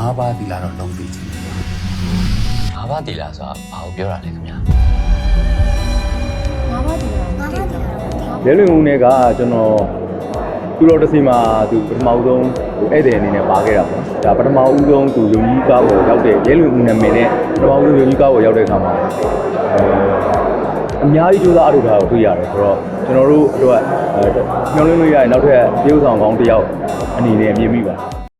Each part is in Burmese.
အာဘာတီလာတော့လုံးသိချင်တယ်။အာဘာတီလာဆိုတာဘာကိုပြောတာလဲခင်ဗျာ။အာဘာတီလာအာဘာတီလာရဲလွင်ဦးနဲ့ကကျွန်တော်သူတော်တစီမှာသူပထမဆုံးဟိုဧည့်သည်အနေနဲ့ပါခဲ့တာပေါ့။ဒါပထမဦးဆုံးသူယုံကြီးကားပေါ်ရောက်တဲ့ရဲလွင်ဦးနာမည်နဲ့ပထမဦးဆုံးယုံကြီးကားပေါ်ရောက်တဲ့အခါမှာအများကြီးကြိုးစားအထောက်ထားကိုတွေ့ရတယ်ဆိုတော့ကျွန်တော်တို့အတွက်ညှောင်းလင်းလို့ရရင်နောက်ထပ်ပြေးဥဆောင်ကောင်းတစ်ယောက်အနေနဲ့မြင်မိပါတယ် အ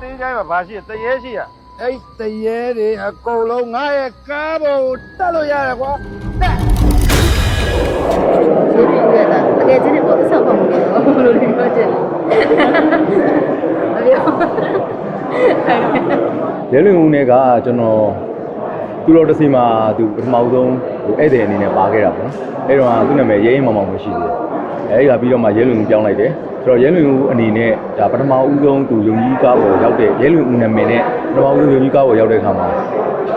သေးတိုင်းမှာဘာရှိတရေရှိရအဲ့တရေတွေအကုန်လုံးငါရဲ့ကားပေါ်ကိုတက်လို့ရတယ်ကွာတက်ရှင်းပြပြတာတကယ်ချင်းကိုအဆောက်ပါမှုတွေဘယ်လိုလဲပြောချင်လဲအပြောရဲလွင်ဦးနဲ့ကကျွန်တော်သူတော်တစ်စီမှာသူပထမဦးဆုံး ဟိုဧည့်သည်အနေနဲ့ပါခဲ့တာပေါ့နော်အဲ့တော့သူ့နာမည်ရဲရင်မောင်မောင်မရှိသေးတယ်အဲ့ဒီကပြီးတော့မှရဲလွင်ဦးပြောင်းလိုက်တယ်ဆိုတော့ရဲလွင်ဦးအနေနဲ့ဒါပထမဦးဆုံးသူယုံကြီးကားပေါ်ရောက်တဲ့ရဲလွင်ဦးနာမည်နဲ့ပထမဦးဆုံးယုံကြီးကားပေါ်ရောက်တဲ့အခါမှာ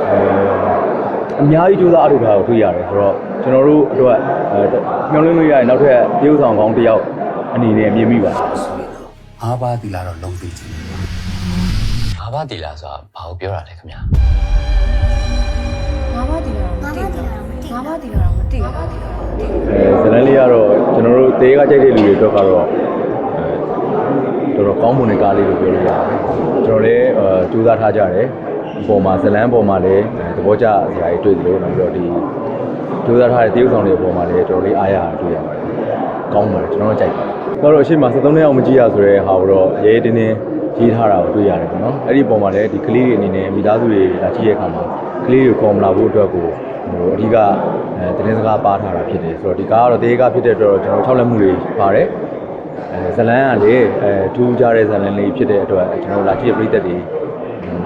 အဲအများကြီးကြိုးစားအထောက်ထားကိုတွေ့ရတယ်ဆိုတော့ကျွန်တော်တို့အတွက်အဲညှောင်းလင်းလို့ရရင်နောက်ထပ်တရုပ်ဆောင်ကောင်းတစ်ယောက်အနေနဲ့မြင်မိပါတယ်အားပါတီလာတော့လုံးသိချင်တယ်ဘာဘာတီလာဆိုတာဘာကိုပြောတာလဲခင်ဗျာငါဘာဒီလားငါဘာဒီလားငါဘာ ဒီလားမသိငါဘာဒီလားမသိအဲဇလန်လေးကတော့ကျွန်တော်တို့တေးကကြိုက်တဲ့လူတွေအတွက်ကတော့အဲတော်တော်ကောင်းမွန်တဲ့ကားလေးလို့ပြောလို့ရတယ်ကျွန်တော်လည်းအဲကြိုးစားထားကြတယ်အပေါ်မှာဇလန်ပေါ်မှာလည်းအဲသဘောကျစရာတွေတွေ့သလိုနောက်ပြီးတော့ဒီကြိုးစားထားတဲ့တရုပ်ဆောင်တွေအပေါ်မှာလည်းတော်တော်လေးအားရတာတွေ့ရပါတယ်ကောင်းပါတယ်ကျွန်တော်တို့ကြိုက်ပါတယ်တော့တော့အရှိမ73နှစ်အောင်မကြည့်ရဆိုတဲ့ဟာကိုတော့ရဲရဲတင်းတင်းရေးထားတာကိုတွေ့ရတယ်ပေါ့နော်အဲ့ဒီပုံမှာလည်းဒီကလေးတွေအနေနဲ့မိသားစုတွေလာကြည့်တဲ့အခါမှာကလေးတွေပေါ်မလာဖို့အတွက်ကို ဟိုအဓိကအဲတင်းစကားပါထားတာဖြစ်တယ်ဆိုတော့ဒီကားကတော့တေးကားဖြစ်တဲ့အတွက်ကျွန်တော်ထောက်လက်မှုတွေပါတယ်အဲဇလန်ကလေအဲထူးခြားတဲ့ဇလန်လေးဖြစ်တဲ့အတွက်ကျွန်တော်လာကြည့်တဲ့ပရိသတ်တွေ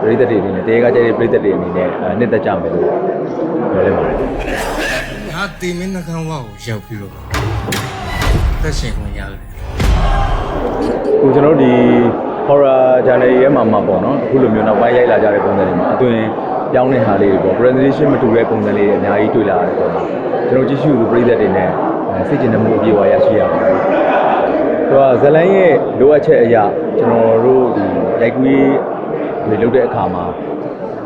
ပရိသတ်တွေအနေနဲ့တေးကားကြတဲ့ပရိသတ်တွေအနေနဲ့အဲနှစ်သက်ကြမယ်လို့ပြောလိုက်ပါတယ်ငါတီမင်းနှကန်းဝါကိုရောက်ပြီးတော့သက်ရှင်ခွင့်ရတယ်အခုကျွန်တော်တို့ဒီ horror channel ရဲ့မှာမှာပေါ့နော်အခုလိုမျိုးနောက်ပိုင်းရိုက်လာကြတဲ့ပုံစံတွေမှာအသွင် ပြောင်းတဲ့ဟာလေးတွေပေါ့ presentation မတူတဲ့ပုံစံလေးတွေအများကြီးတွေ့လာရတယ်ပေါ့ကျွန်တော်ကြည့်ရှုသူပြည်သက်တွေနဲ့အဲစိတ်ကျဉ်မှုအပြည့်အဝရရှိရပါတယ်။သူကဇလန်ရဲ့လိုအပ်ချက်အရာကျွန်တော်တို့ဒီရိုက်ကူးရေးတွေလုပ်တဲ့အခါမှာ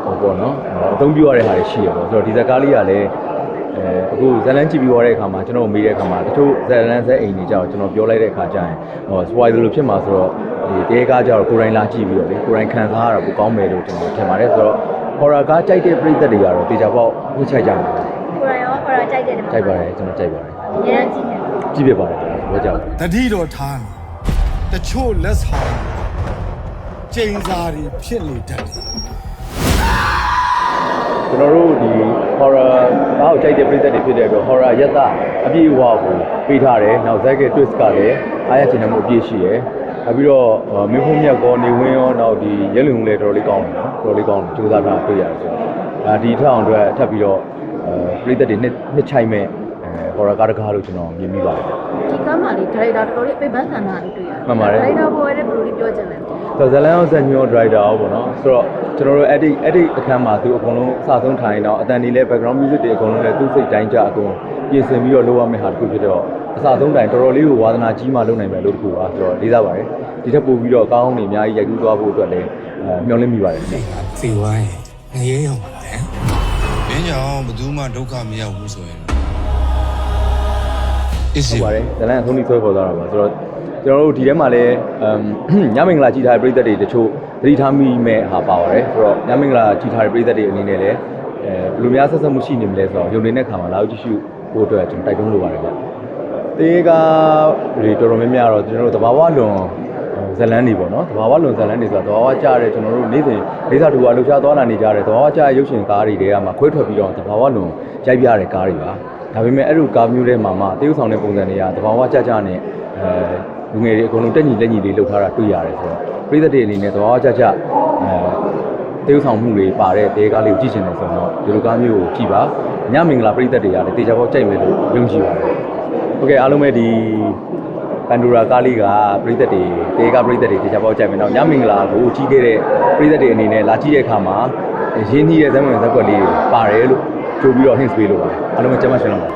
ဟောပေါ့နော်အသုံးပြုရတဲ့ဟာတွေရှိရပေါ့ဆိုတော့ဒီဇာတ်ကားလေးကလည်းအဲအခုဇလန်ကြည့်ပြီးသွားတဲ့အခါမှာကျွန်တော်မေးတဲ့အခါမှာတချို့ဇလန်ဇက်အိမ်တွေကြောက်ကျွန်တော်ပြောလိုက်တဲ့အခါကျရင်ဟော spoiler လို့ဖြစ်မှာဆိုတော့ဒီတဲကားကြောက်ကိုယ်တိုင်လာကြည့်ပြီးတော့လေကိုယ်တိုင်ခံစားရတာပိုကောင်းမယ်လို့ကျွန်တော်ထင်ပါတယ်ဆိုတော့ horror ကားကြိုက်တဲ့ပရိသတ်တွေကတော့တေချာပေါက်ဝှချိုက်ကြတယ်ကိုရရောကိုရကြိုက်တယ်ဒီမှာကြိုက်ပါတယ်ကျွန်တော်ကြိုက်ပါတယ်အများကြီးကြည့်တယ်ကြည့်ပြပါတယ်ဘောကြောက်တတိတော်ထားနေတချို့လက်ဆောင်ကျိန်စာတွေဖြစ်နေတတ်တယ်ကျွန်တော်တို့ဒီ horror ကားကိုကြိုက်တဲ့ပရိသတ်တွေဖြစ်တဲ့အတွက် horror ရက်သအပြည့်အဝကိုပေးထားတယ်နောက် Zack twist ကလည်းအားရချင်တဲ့မှုအပြည့်ရှိတယ် နောက်ပြီးတော့မင်းဖုံးမြတ်ကောနေဝင်းရောနောက်ဒီရဲလုံလည်းတော်တော်လေးကောင်းတယ်နော်တော်တော်လေးကောင်းတယ်ကြိုးစားထားတွေ့ရတယ်ဆိုတော့ဒါဒီထက်အောင်အတွက်ထပ်ပြီးတော့အဲပရိသတ်တွေနှစ်နှစ်ချိုက်မဲ့အဲ horror ကားတစ်ကားလို့ကျွန်တော်မြင်မိပါတယ်ဒီကမ်းမှာလေဒါရိုက်တာတော်တော်လေးပြပန်းဆန္ဒလေးတွေ့ရတယ်မှန်ပါတယ်ဒါရိုက်တာပေါ်ရတဲ့ဘယ်လိုလေးပြောချင်လဲဆိုတော့ဇလန်အောင်ဇန်ညောဒရိုက်တာပေါ့နော်ဆိုတော့ကျွန်တော်တို့အဲ့ဒီအဲ့ဒီအခန်းမှာသူအကုန်လုံးအစဆုံးထိုင်တော့အတန်ဒီလဲ background music တွေအကုန်လုံးလဲသူ့စိတ်တိုင်းကြအကုန်ပြင်ဆင်ပြီးတော့လုပ်ရမယ့်ဟာတစ်ခုဖြစ်တော့ အစဆုံးတိုင်တော်တော်လေးကိုဝါသနာကြီးမှလုပ်နိုင်မယ်လို့တခုပါဆိုတော့လေးစားပါတယ်ဒီထက်ပိုပြီးတော့အကောင်းနေအများကြီးရိုက်ကူးသွားဖို့အတွက်လည်းအဲမျှော်လင့်မိပါတယ်ခင်ဗျစီဝိုင်းငရေရောက်ပါလားမင်းကြောင့်ဘယ်သူမှဒုက္ခမရောက်ဘူးဆိုရင်အစ်ဟုစီတ်ပါတယ်ဇလန်အဆုံးထိဆွဲခေါ်သွားတာပါဆိုတော့ကျွန်တော်တို့ဒီထဲမှာလည်းအမ်ညမင်္ဂလာကြည်ထားတဲ့ပြည်သက်တွေတချို့သတိထားမိမဲ့ဟာပါပါတယ်ဆိုတော့ညမင်္ဂလာကြည်ထားတဲ့ပြည်သက်တွေအနေနဲ့လည်းအဲဘယ်လိုများဆက်ဆက်မှုရှိနေမလဲဆိုတော့ယုံနေတဲ့ခါမှာလာကြည့်ရှုဖို့အတွက်ကျွန်တော်တိုက်တွန်းလိုပါတယ်ဗျ တေးကားတွေတော်တော်များများတော့ကျွန်တော်တို့တဘာဝလွန်ဇလန်းနေပေါ့နော်တဘာဝလွန်ဇလန်းနေဆိုတော့တဘာဝကြားတဲ့ကျွန်တော်တို့နေ့စဉ်ဒေသတူကလှူရှားသွားလာနေကြတဲ့တဘာဝကြားရုပ်ရှင်ကားတွေတွေကမှခွဲထွက်ပြီးတော့တဘာဝလွန်ရိုက်ပြတဲ့ကားတွေပါဒါပေမဲ့အဲ့လိုကားမျိုးတွေမှာမှတရုပ်ဆောင်တဲ့ပုံစံတွေကတဘာဝကြကြနဲ့အဲလူငယ်တွေအကုန်လုံးတက်ညီလက်ညီလေးလှုပ်ထားတာတွေ့ရတယ်ဆိုတော့ပြည်သက်တွေအနေနဲ့တဘာဝကြကြအဲတရုပ်ဆောင်မှုတွေပါတဲ့တေးကားလေးကိုကြည့်ချင်တယ်ဆိုတော့ဒီလိုကားမျိုးကိုကြည့်ပါညမင်္ဂလာပြည်သက်တွေကလည်းတေချာပေါက်ကြိုက်မယ်လို့ယုံကြည်ပါတယ် ဟုတ်ကဲ့အားလုံးပဲဒီပန်ဒူရာကားလေးကပြည်သက်တွေတေကပြည်သက်တွေတေချာပေါက်ကြိုက်မယ်။နောက်ညမင်္ဂလာကိုကြီးခဲ့တဲ့ပြည်သက်တွေအနေနဲ့လာကြည့်တဲ့အခါမှာရင်းနှီးတဲ့ဇက်ဝင်ဇက်ကွက်လေးတွေပါတယ်လို့ကြိုပြီးတော့ hints ပေးလို့ပါတယ်။အားလုံးပဲကျမ်းမရှင်လို့ပါဟ